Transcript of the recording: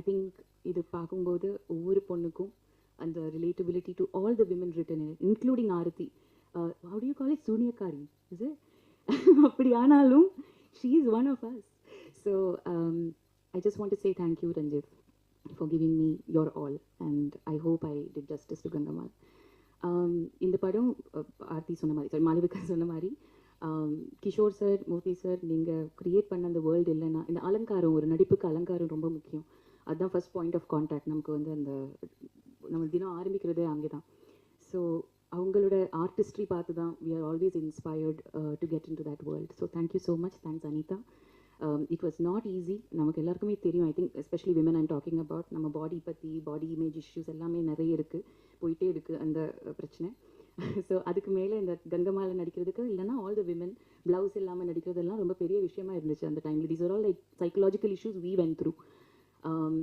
I think இது பார்க்கும்போது ஒவ்வொரு பொண்ணுக்கும் அந்த relatability to all the women written including Aarathi how you call it சூனியக்காரி. இது அப்படி ஆனாலும் she is one of us so I just want to say thank you Ranjith for giving me your all and I hope I did justice to Gangammal இந்த படம் uh, Aarthi சொன்ன மாதிரி sorry Malavika சொன்ன மாதிரி um, Kishore sir மூர்த்தி sir நீங்கள் create பண்ண அந்த world இல்லைன்னா இந்த அலங்காரம் ஒரு நடிப்புக்கு அலங்காரம் ரொம்ப முக்கியம். அதுதான் ஃபர்ஸ்ட் பாயிண்ட் ஆஃப் கான்டாக்ட் நமக்கு வந்து அந்த நம்ம தினம் ஆரம்பிக்கிறதே அங்கே தான் ஸோ அவங்களோட ஆர்டிஸ்ட்ரி பார்த்து தான் we are always inspired to get into that world so thank you so much thanks Anitha it was not easy நமக்கு எல்லாருக்குமே தெரியும் I think especially women I'm talking about நம்ம பாடி பற்றி பாடி இமேஜ் இஷ்யூஸ் எல்லாமே நிறைய இருக்குது போயிட்டே இருக்குது அந்த uh, பிரச்சனை. ஸோ அதுக்கு மேலே இந்த கங்கமால நடிக்கிறதுக்கு இல்லைனா ஆல் த விமன் ப்ளவுஸ் இல்லாமல் நடிக்கிறதெல்லாம் ரொம்ப பெரிய விஷயமா இருந்துச்சு அந்த டைமில் these are all like psychological issues we went through um,